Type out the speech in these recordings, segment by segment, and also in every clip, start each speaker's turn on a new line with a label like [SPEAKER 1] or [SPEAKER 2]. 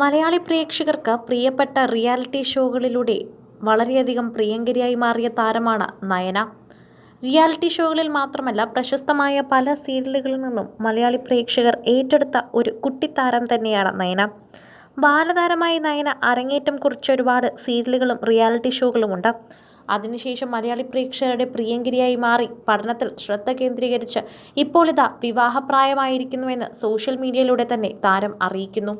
[SPEAKER 1] മലയാളി പ്രേക്ഷകർക്ക് പ്രിയപ്പെട്ട റിയാലിറ്റി ഷോകളിലൂടെ വളരെയധികം പ്രിയങ്കരിയായി മാറിയ താരമാണ് നയന. റിയാലിറ്റി ഷോകളിൽ മാത്രമല്ല പ്രശസ്തമായ പല സീരിയലുകളിൽ നിന്നും മലയാളി പ്രേക്ഷകർ ഏറ്റെടുത്ത ഒരു കുട്ടിത്താരം തന്നെയാണ് നയന. ബാലതാരമായി നയന അരങ്ങേറ്റം കുറിച്ച ഒരുപാട് സീരിയലുകളും റിയാലിറ്റി ഷോകളുമുണ്ട്. അതിനുശേഷം മലയാളി പ്രേക്ഷകരുടെ പ്രിയങ്കരിയായി മാറി പഠനത്തിൽ ശ്രദ്ധ കേന്ദ്രീകരിച്ച് ഇപ്പോൾ ഇതാ വിവാഹപ്രായമായിരിക്കുന്നുവെന്ന് സോഷ്യൽ മീഡിയയിലൂടെ തന്നെ താരം അറിയിക്കുന്നു.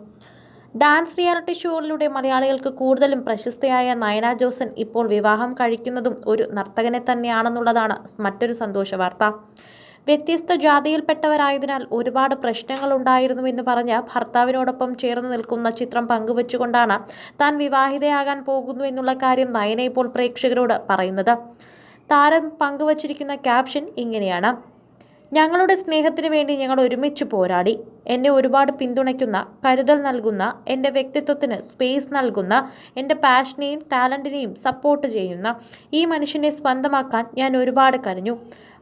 [SPEAKER 1] ഡാൻസ് റിയാലിറ്റി ഷോകളിലൂടെ മലയാളികൾക്ക് കൂടുതലും പ്രശസ്തയായ നയന ജോസൻ ഇപ്പോൾ വിവാഹം കഴിക്കുന്നതും ഒരു നർത്തകനെ തന്നെയാണെന്നുള്ളതാണ് മറ്റൊരു സന്തോഷ വാർത്ത. വ്യത്യസ്ത ജാതിയിൽപ്പെട്ടവരായതിനാൽ ഒരുപാട് പ്രശ്നങ്ങൾ ഉണ്ടായിരുന്നുവെന്ന് പറഞ്ഞ് ഭർത്താവിനോടൊപ്പം ചേർന്ന് നിൽക്കുന്ന ചിത്രം പങ്കുവച്ചുകൊണ്ടാണ് താൻ വിവാഹിതയാകാൻ പോകുന്നു എന്നുള്ള കാര്യം നയന ഇപ്പോൾ പ്രേക്ഷകരോട് പറയുന്നത്. താരം പങ്കുവച്ചിരിക്കുന്ന ക്യാപ്ഷൻ ഇങ്ങനെയാണ്. ഞങ്ങളുടെ സ്നേഹത്തിന് വേണ്ടി ഞങ്ങൾ ഒരുമിച്ച് പോരാടി. എന്നെ ഒരുപാട് പിന്തുണയ്ക്കുന്ന കരുതൽ നൽകുന്ന എന്റെ വ്യക്തിത്വത്തിന് സ്പേസ് നൽകുന്ന എന്റെ പാഷനെയും ടാലന്റിനെയും സപ്പോർട്ട് ചെയ്യുന്ന ഈ മനുഷ്യനെ സ്വന്തമാക്കാൻ ഞാൻ ഒരുപാട് കരഞ്ഞു.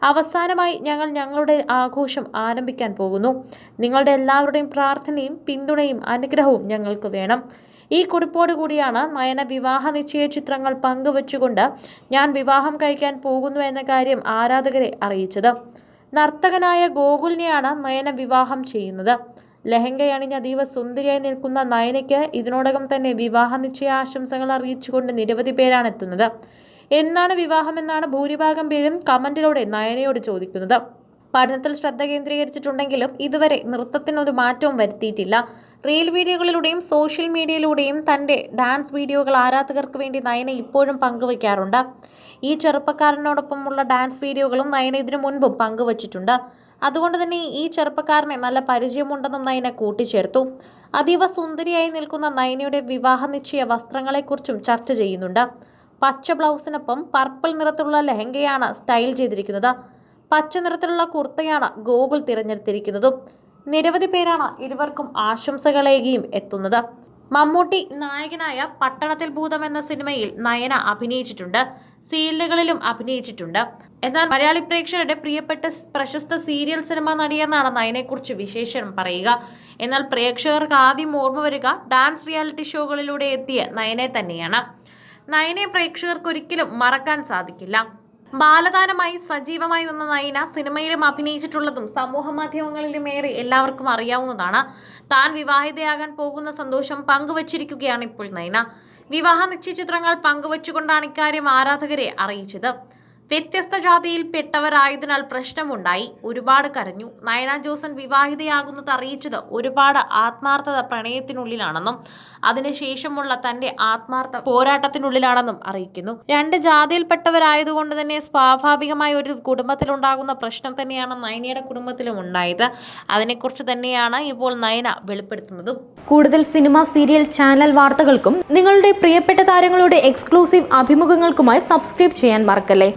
[SPEAKER 1] അവസാനമായി ഞങ്ങൾ ഞങ്ങളുടെ ആഘോഷം ആരംഭിക്കാൻ പോകുന്നു. നിങ്ങളുടെ എല്ലാവരുടെയും പ്രാർത്ഥനയും പിന്തുണയും അനുഗ്രഹവും ഞങ്ങൾക്ക് വേണം. ഈ കുറിപ്പോട് കൂടിയാണ് നയന വിവാഹ നിശ്ചയ ചിത്രങ്ങൾ പങ്കുവച്ചുകൊണ്ട് ഞാൻ വിവാഹം കഴിക്കാൻ പോകുന്നു എന്ന കാര്യം ആരാധകരെ അറിയിച്ചത്. നർത്തകനായ ഗോകുലിനെയാണ് നയന വിവാഹം ചെയ്യുന്നത്. ലഹങ്കയണിഞ്ഞ് അതീവ സുന്ദരിയായി നിൽക്കുന്ന നയനയ്ക്ക് ഇതിനോടകം തന്നെ വിവാഹ നിശ്ചയ ആശംസകൾ അറിയിച്ചുകൊണ്ട് നിരവധി പേരാണ് എത്തുന്നത്. എന്നാണ് വിവാഹമെന്നാണ് ഭൂരിഭാഗം പേരും കമന്റിലൂടെ നയനയോട് ചോദിക്കുന്നത്. പഠനത്തിൽ ശ്രദ്ധ കേന്ദ്രീകരിച്ചിട്ടുണ്ടെങ്കിലും ഇതുവരെ നൃത്തത്തിനൊരു മാറ്റവും വരുത്തിയിട്ടില്ല. റീൽ വീഡിയോകളിലൂടെയും സോഷ്യൽ മീഡിയയിലൂടെയും തന്റെ ഡാൻസ് വീഡിയോകൾ ആരാധകർക്ക് വേണ്ടി നയന ഇപ്പോഴും പങ്കുവയ്ക്കാറുണ്ട്. ഈ ചെറുപ്പക്കാരനോടൊപ്പമുള്ള ഡാൻസ് വീഡിയോകളും നയന ഇതിനു മുൻപും പങ്കുവച്ചിട്ടുണ്ട്. അതുകൊണ്ട് തന്നെ ഈ ചെറുപ്പക്കാരനെ നല്ല പരിചയമുണ്ടെന്നും നയന കൂട്ടിച്ചേർത്തു. അതീവ സുന്ദരിയായി നിൽക്കുന്ന നയനയുടെ വിവാഹ നിശ്ചയ വസ്ത്രങ്ങളെക്കുറിച്ചും ചർച്ച ചെയ്യുന്നുണ്ട്. പച്ച ബ്ലൗസിനൊപ്പം പർപ്പിൾ നിറത്തിലുള്ള ലെഹങ്കയാണ് സ്റ്റൈൽ ചെയ്തിരിക്കുന്നത്. പച്ച നിറത്തിലുള്ള കുർത്തയാണ് ഗോകുൽ തിരഞ്ഞെടുത്തിരിക്കുന്നതും. നിരവധി പേരാണ് ഇരുവർക്കും ആശംസകളേകിയും എത്തുന്നത്. മമ്മൂട്ടി നായകനായ പട്ടണത്തിൽ ഭൂതം എന്ന സിനിമയിൽ നയന അഭിനയിച്ചിട്ടുണ്ട്. സീരിയലുകളിലും അഭിനയിച്ചിട്ടുണ്ട്. എന്നാൽ മലയാളി പ്രേക്ഷകരുടെ പ്രിയപ്പെട്ട പ്രശസ്ത സീരിയൽ സിനിമ നടിയെന്നാണ് നയനെക്കുറിച്ച് വിശേഷണം പറയുക. എന്നാൽ പ്രേക്ഷകർക്ക് ആദ്യം ഓർമ്മ വരിക ഡാൻസ് റിയാലിറ്റി ഷോകളിലൂടെ എത്തിയ നയനെ തന്നെയാണ്. നയനെ പ്രേക്ഷകർക്ക് ഒരിക്കലും മറക്കാൻ സാധിക്കില്ല. ബാലതാരമായി സജീവമായി നിന്ന നയന സിനിമയിലും അഭിനയിച്ചിട്ടുള്ളതും സമൂഹ മാധ്യമങ്ങളിലും ഏറെ എല്ലാവർക്കും അറിയാവുന്നതാണ്. താൻ വിവാഹിതയാകാൻ പോകുന്ന സന്തോഷം പങ്കുവച്ചിരിക്കുകയാണ് ഇപ്പോൾ നയന. വിവാഹ നിശ്ചയ ചിത്രങ്ങൾ പങ്കുവച്ചുകൊണ്ടാണ് ഇക്കാര്യം ആരാധകരെ അറിയിച്ചത്. വ്യത്യസ്ത ജാതിയിൽപ്പെട്ടവരായതിനാൽ പ്രശ്നമുണ്ടായി. ഒരുപാട് കരഞ്ഞു. നയന ജോസൻ വിവാഹിതയാകുന്നത് അറിയിച്ചത് ഒരുപാട് ആത്മാർത്ഥത പ്രണയത്തിനുള്ളിലാണെന്നും അതിനുശേഷമുള്ള തന്റെ ആത്മാർത്ഥ പോരാട്ടത്തിനുള്ളിലാണെന്നും അറിയിക്കുന്നു. രണ്ട് ജാതിയിൽപ്പെട്ടവരായതുകൊണ്ട് തന്നെ സ്വാഭാവികമായ ഒരു കുടുംബത്തിലുണ്ടാകുന്ന പ്രശ്നം തന്നെയാണ് നയനയുടെ കുടുംബത്തിലും ഉണ്ടായത്. അതിനെക്കുറിച്ച് തന്നെയാണ് ഇപ്പോൾ നയന വെളിപ്പെടുത്തുന്നതും.
[SPEAKER 2] കൂടുതൽ സിനിമ സീരിയൽ ചാനൽ വാർത്തകൾക്കും നിങ്ങളുടെ പ്രിയപ്പെട്ട താരങ്ങളുടെ എക്സ്ക്ലൂസീവ് അഭിമുഖങ്ങൾക്കുമായി സബ്സ്ക്രൈബ് ചെയ്യാൻ മറക്കല്ലേ?